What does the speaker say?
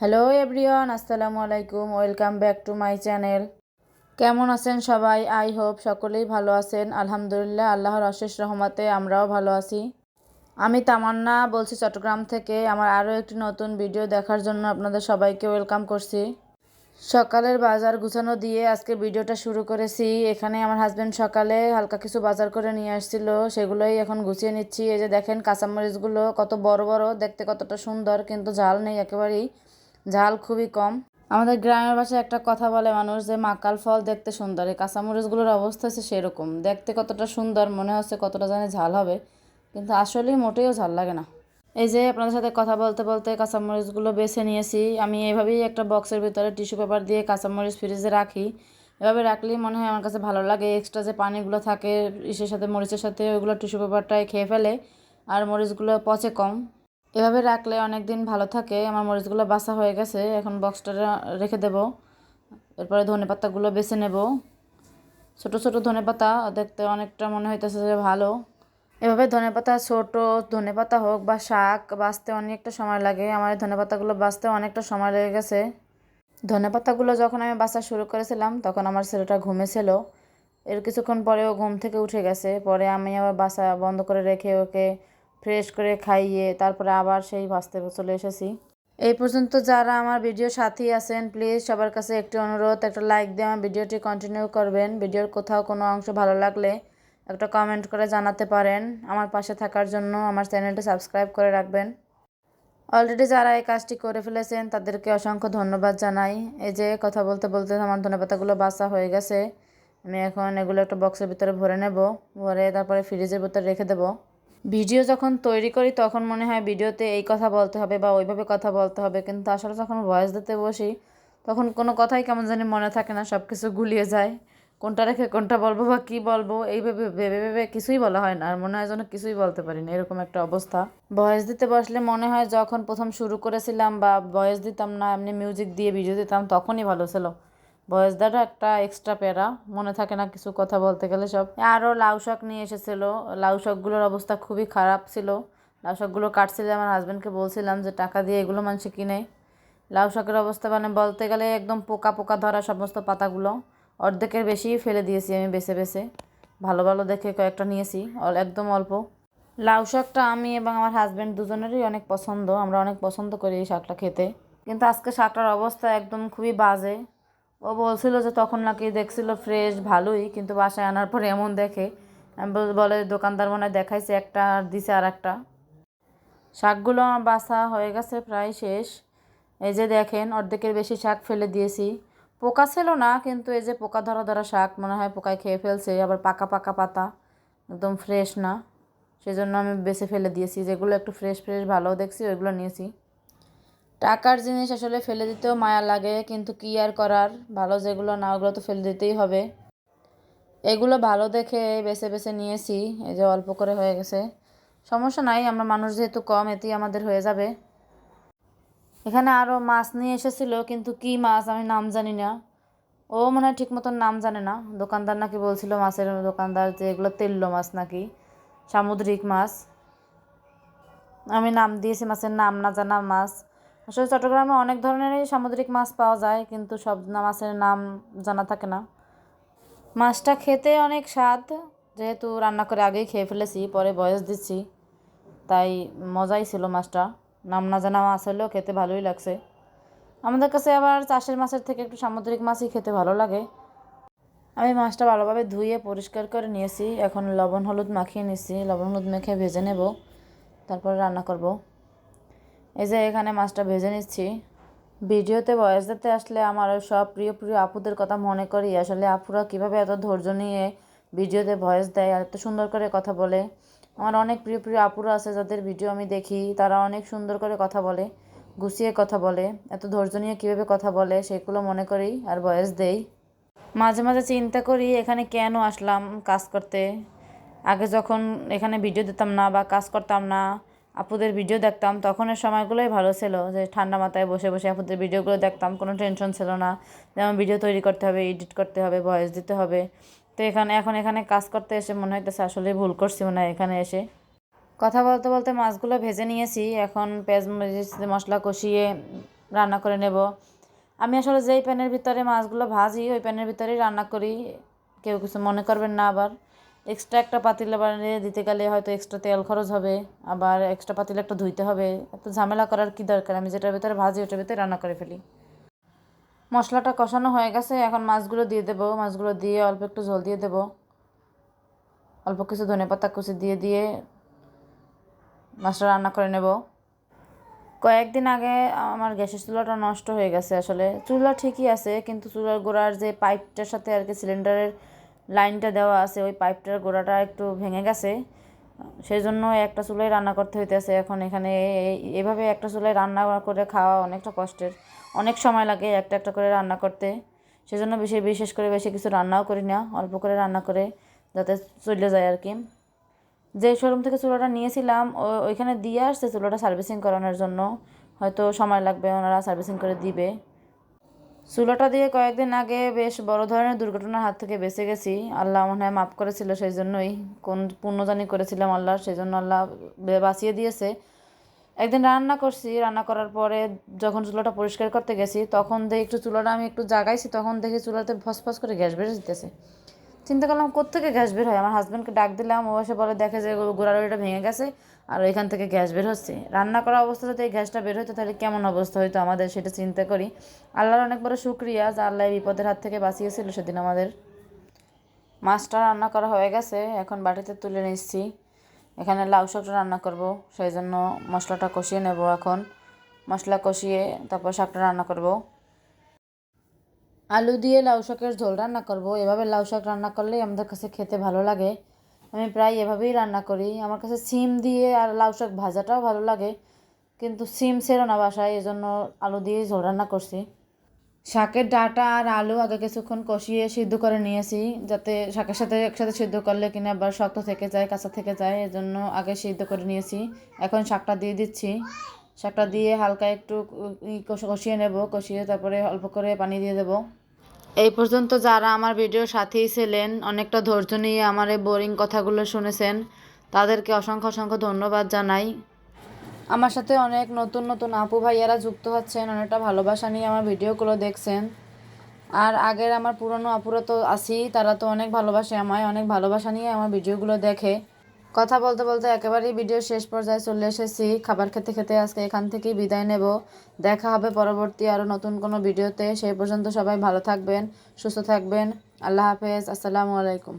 Hello everyone আসসালামু আলাইকুম welcome back to my channel কেমন আছেন সবাই? আই হোপ সকলেই ভালো আছেন। আলহামদুলিল্লাহ, আল্লাহর অশেষ রহমতে আমরাও ভালো আছি। আমি তামান্না বলছি চট্টগ্রাম থেকে। আমার আরও একটি নতুন ভিডিও দেখার জন্য আপনাদের সবাইকে ওয়েলকাম করছি। সকালের বাজার গুছানো দিয়ে আজকে ভিডিওটা শুরু করেছি। এখানে আমার হাজব্যান্ড সকালে হালকা কিছু বাজার করে নিয়ে আসছিল। সেগুলোই এখন গুছিয়ে নিচ্ছি। এই যে দেখেন কাঁচামরিচগুলো কত বড় বড়, দেখতে কতটা সুন্দর, কিন্তু ঝাল নেই একেবারেই। ঝাল খুবই কম। আমাদের গ্রামের ভাষায় একটা কথা বলে মানুষ যে মাকাল ফল দেখতে সুন্দর। এই কাঁচামরিচগুলোর অবস্থা হচ্ছে সেরকম। দেখতে কতটা সুন্দর, মনে হচ্ছে কতটা জানে ঝাল হবে, কিন্তু আসলেই মোটেও ঝাল লাগে না। এই যে, আপনাদের সাথে কথা বলতে বলতে কাঁচামরিচগুলো বেছে নিয়েছি। আমি এভাবেই একটা বক্সের ভিতরে টিস্যু পেপার দিয়ে কাঁচামরিচ ফ্রিজে রাখি। এভাবে রাখলেই মনে হয় আমার কাছে ভালো লাগে। এক্সট্রা যে পানিগুলো থাকে, ইসের সাথে, মরিচের সাথে, ওইগুলো টিস্যু পেপারটায় খেয়ে ফেলে, আর মরিচগুলো পচে কম। এভাবে রাখলে অনেক দিন ভালো থাকে। আমার মরিচগুলো বাসা হয়ে গেছে। এখন বক্সটা রেখে দেব। এরপরে ধনে পাতাগুলো বেছে নেব। ছোট ছোট ধনে পাতা, দেখতে অনেকটা মনে হইতেছে যে ভালো। এভাবে ধনে পাতা ছোটো, ধনে পাতা হোক বা শাক বাঁচতে অনেকটা সময় লাগে। আমার ধনে পাতাগুলো বাঁচতে অনেকটা সময় লেগে গেছে। ধনে পাতাগুলো যখন আমি বাঁচা শুরু করেছিলাম, তখন আমার ছেলেটা ঘুমেছিল। এর কিছুক্ষণ পরে ও ঘুম থেকে উঠে গেছে। পরে আমি আবার বাসা বন্ধ করে রেখে ওকে ফ্রেশ করে খাইয়ে তারপরে আবার সেই ভাজতে চলে এসেছি। এই পর্যন্ত যারা আমার ভিডিও সাথী আছেন প্লিজ সবার কাছে একটি অনুরোধ, একটা লাইক দিয়ে আমার ভিডিওটি কন্টিনিউ করবেন। ভিডিওর কোথাও কোনো অংশ ভালো লাগলে একটা কমেন্ট করে জানাতে পারেন। আমার পাশে থাকার জন্য আমার চ্যানেলটি সাবস্ক্রাইব করে রাখবেন। অলরেডি যারা এই কাজটি করে ফেলেছেন, তাদেরকে অসংখ্য ধন্যবাদ জানাই। এই যে কথা বলতে বলতে আমার ধনেপাতাগুলো বাসা হয়ে গেছে। আমি এখন এগুলো একটা বক্সের ভিতরে ভরে নেব। ভরে তারপরে ফ্রিজের ভিতরে রেখে দেবো। ভিডিও যখন তৈরি করি, তখন মনে হয় ভিডিওতে এই কথা বলতে হবে বা ওইভাবে কথা বলতে হবে। কিন্তু আসলে যখন ভয়েস দিতে বসি, তখন কোনো কথাই কেমন জানি মনে থাকে না সব কিছু গুলিয়ে যায়। কোনটা রেখে কোনটা বলব বা কী বলব এইভাবে ভেবে ভেবে কিছুই বলা হয় না। আর মনে হয় যেন কিছুই বলতে পারি না, এরকম একটা অবস্থা। ভয়েস দিতে বসলে মনে হয় যখন প্রথম শুরু করেছিলাম বা ভয়েস দিতাম না, এমনি মিউজিক দিয়ে ভিডিও দিতাম, তখনই ভালো ছিল। দেওয়াটা একটা এক্সট্রা প্যারা। মনে থাকে না কিছু কথা বলতে গেলে সব। আরও লাউ শাক নিয়ে এসেছিল। লাউ শাকগুলোর অবস্থা খুবই খারাপ ছিল। লাউ শাকগুলো কাটছিলে, আমার হাজব্যান্ডকে বলছিলাম যে টাকা দিয়ে এগুলো মানুষ কিনে। লাউ শাকের অবস্থা মানে বলতে গেলে একদম পোকা পোকা ধরা সমস্ত পাতাগুলো। অর্ধেকের বেশি ফেলে দিয়েছি আমি বেছে বেছে। ভালো ভালো দেখে কয়েকটা নিয়েছি একদম অল্প। লাউ শাকটা আমি এবং আমার হাজব্যান্ড দুজনেরই অনেক পছন্দ। আমরা অনেক পছন্দ করি এই শাকটা খেতে। কিন্তু আজকে শাকটার অবস্থা একদম খুবই বাজে। ও বলছিল যে তখন নাকি দেখছিল ফ্রেশ ভালোই, কিন্তু বাসায় আনার পরে এমন দেখে। বলে দোকানদার মনে দেখাইছে একটা আর দিছে আর একটা শাকগুলো আমার বাসা হয়ে গেছে প্রায় শেষ। এই যে দেখেন, অর্ধেকের বেশি শাক ফেলে দিয়েছি। পোকা ছিল না, কিন্তু এই যে পোকা ধরা ধরা শাক মনে হয় পোকায় খেয়ে ফেলছে, আবার পাকা পাকা পাতা, একদম ফ্রেশ না। সেই জন্য আমি বেছে ফেলে দিয়েছি, যেগুলো একটু ফ্রেশ ফ্রেশ ভালো দেখছি, ওইগুলো নিয়েছি। টাকার জিনিস আসলে ফেলে দিতেও মায়া লাগে, কিন্তু কী আর করার? ভালো যেগুলো না, ওগুলো তো ফেলে দিতেই হবে। এগুলো ভালো দেখে বেছে বেছে নিয়েছি, এই যে অল্প করে হয়ে গেছে। সমস্যা নাই, আমরা মানুষ যেহেতু কম, এতেই আমাদের হয়ে যাবে। এখানে আরও মাছ নিয়ে এসেছিল, কিন্তু কি মাছ আমি নাম জানি না। ও মনে হয় ঠিক মতন নাম জানে না। দোকানদার নাকি বলছিল মাছের দোকানদার যে এগুলো তেল্লো মাছ নাকি, সামুদ্রিক মাছ। আমি নাম দিয়েছি মাছের নাম, না জানা মাছ। আসলে চট্টগ্রামে অনেক ধরনেরই সামুদ্রিক মাছ পাওয়া যায়, কিন্তু সব মাছের নাম জানা থাকে না। মাছটা খেতে অনেক স্বাদ, যেহেতু রান্না করে আগেই খেয়ে ফেলেছি, পরে বয়স দিচ্ছি, তাই মজাই ছিল মাছটা। নাম না জানা মাছ হলেও খেতে ভালোই লাগছে। আমাদের কাছে আবার চাষের মাছের থেকে একটু সামুদ্রিক মাছই খেতে ভালো লাগে। আমি মাছটা ভালোভাবে ধুয়ে পরিষ্কার করে নিয়েছি, এখন লবণ হলুদ মাখিয়ে নিয়েছি লবণ হলুদ মেখে ভেজে নেব, তারপরে রান্না করব। এই যে এখানে মাছটা ভেজে নিচ্ছি। ভিডিওতে বয়স দিতে আসলে আমার সব প্রিয় প্রিয় আপুদের কথা মনে করি। আসলে আপুরা কীভাবে এত ধৈর্য নিয়ে ভিডিওতে ভয়েস দেয় আর এত সুন্দর করে কথা বলে। আমার অনেক প্রিয় প্রিয় আপুরা আছে যাদের ভিডিও আমি দেখি। তারা অনেক সুন্দর করে কথা বলে, গুছিয়ে কথা বলে। এত ধৈর্য নিয়ে কীভাবে কথা বলে সেগুলো মনে করি আর বয়স দেই। মাঝে মাঝে চিন্তা করি এখানে কেন আসলাম কাজ করতে। আগে যখন এখানে ভিডিও দিতাম না বা কাজ করতাম না আপুদের ভিডিও দেখতাম, তখনের সময়গুলোই ভালো ছিল, যে ঠান্ডা মাথায় বসে বসে আপুদের ভিডিওগুলো দেখতাম, কোনো টেনশন ছিল না যেমন ভিডিও তৈরি করতে হবে, এডিট করতে হবে, ভয়েস দিতে হবে। তো এখানে, এখন এখানে কাজ করতে এসে মনে হইতেছে আসলে ভুল করছি মনে হয় এখানে এসে। কথা বলতে বলতে মাছগুলো ভেজে নিয়েছি, এখন পেঁয়াজ মশলা কষিয়ে রান্না করে নেব। আমি আসলে যেই প্যানের ভিতরে মাছগুলো ভাজি, ওই প্যানের ভিতরেই রান্না করি, কেউ কিছু মনে করবেন না আবার। এক্সট্রা একটা পাতিলে বানিয়ে দিতে গেলে হয়তো এক্সট্রা তেল খরচ হবে, আবার এক্সট্রা পাতিলে একটা ধুইতে হবে, এত ঝামেলা করার কি দরকার? আমি যেটার ভেতরে ভাজি ওটার ভেতরে রান্না করে ফেলি। মশলাটা কষানো হয়ে গেছে, এখন মাছগুলো দিয়ে দেবো, মাছগুলো দিয়ে অল্প একটু জল দিয়ে দেবো। অল্প কিছু ধনে পাতা কুচি দিয়ে দিয়ে মাছটা রান্না করে নেব। কয়েকদিন আগে আমার গ্যাসের চুলাটা নষ্ট হয়ে গেছে আসলে। চুলা ঠিকই আছে, কিন্তু চুলার গোড়ার যে পাইপটার সাথে আর কি সিলিন্ডারের লাইনটা দেওয়া আছে, ওই পাইপটার গোড়াটা একটু ভেঙে গেছে। সেই জন্য একটা চুলায় রান্না করতে হইতেছে। এখন এখানে এভাবে একটা চুলায় রান্না করে খাওয়া অনেকটা কষ্টের। অনেক সময় লাগে একটা একটা করে রান্না করতে। সেজন্য বেশি, বিশেষ করে বেশি কিছু রান্নাও করি না, অল্প করে রান্না করে যাতে চলে যায় আর কি। যে শোরুম থেকে চুলাটা নিয়েছিলাম ওইখানে দিয়ে আসছে চুলাটা সার্ভিসিং করানোর জন্য। হয়তো সময় লাগবে, ওনারা সার্ভিসিং করে দিবে। চুলাটা দিয়ে কয়েকদিন আগে বেশ বড় ধরনের দুর্ঘটনার হাত থেকে বেঁচে গেছি। আল্লাহ মনে হয় মাফ করেছিল সেই জন্যই কোন পুণ্যজানি করেছিলাম আল্লাহ সেই জন্য আল্লাহ বাঁচিয়ে দিয়েছে। একদিন রান্না করছি, রান্না করার পরে যখন চুলাটা পরিষ্কার করতে গেছি, তখন দেখি একটু চুলাটা আমি একটু জাগাইছি, তখন দেখি চুলাতে ফসফস করে গ্যাস বেড়ে দিতেছে চিন্তা করলাম, কোত্থেকে গ্যাস বের হয়? আমার হাজব্যান্ডকে ডাক দিলাম, ও এসে বলে, দেখে যে গোড়ালিটা ভেঙে গেছে, আর ওইখান থেকে গ্যাস বের হচ্ছে। রান্না করা অবস্থা যদি এই গ্যাসটা বের হতো তাহলে কেমন অবস্থা হইতো আমাদের, সেটা চিন্তা করি। আল্লাহর অনেক বড় শুক্রিয়া যে আল্লাহ বিপদের হাত থেকে বাঁচিয়েছিল সেদিন আমাদের। মাছটা রান্না করা হয়ে গেছে, এখন বাটিতে তুলে নিচ্ছি। এখানে লাউ শাকটা রান্না করব, সেই জন্য মশলাটা কষিয়ে নেব এখন। মশলা কষিয়ে তারপর শাকটা রান্না করব। আলু দিয়ে লাউ শাকের ঝোল রান্না করব। এভাবে লাউ শাক রান্না করলেই আমাদের কাছে খেতে ভালো লাগে। আমি প্রায় এভাবেই রান্না করি। আমার কাছে সিম দিয়ে আর লাউ শাক ভাজাটাও ভালো লাগে। কিন্তু সিম ছিল না বাসায় এই জন্য আলু দিয়েই ঝোল রান্না করছি। শাকের ডাটা আর আলু আগে কিছুক্ষণ কষিয়ে সিদ্ধ করে নিয়েছি, যাতে শাকের সাথে একসাথে সিদ্ধ করলে কিনা আবার শক্ত থেকে যায়, কাঁচা থেকে যায়, এজন্য আগে সিদ্ধ করে নিয়েছি। এখন শাকটা দিয়ে দিচ্ছি। শাকটা দিয়ে হালকা একটু কষ- কষিয়ে নেব, কষিয়ে তারপরে অল্প করে পানি দিয়ে দেবো। এই পর্যন্ত যারা আমার ভিডিওর সাথেই ছিলেন, অনেকটা ধৈর্য নিয়ে আমার এই বোরিং কথাগুলো শুনেছেন, তাদেরকে অসংখ্য অসংখ্য ধন্যবাদ জানাই। আমার সাথে অনেক নতুন নতুন আপু ভাইয়ারা যুক্ত হচ্ছেন, অনেকটা ভালোবাসা নিয়ে আমার ভিডিওগুলো দেখছেন। আর আগের আমার পুরনো আপুরা তো আছি তারা তো অনেক ভালোবাসে আমায়, অনেক ভালোবাসা নিয়ে আমার ভিডিওগুলো দেখে। কথা বলতে বলতে একেবারেই ভিডিও শেষ পর্যায়ে চলে এসেছি। খাবার খেতে খেতে আজকে এখান থেকেই বিদায় নেব। দেখা হবে পরবর্তী আরও নতুন কোনো ভিডিওতে। সেই পর্যন্ত সবাই ভালো থাকবেন, সুস্থ থাকবেন। আল্লাহ হাফেজ। আসসালামু আলাইকুম।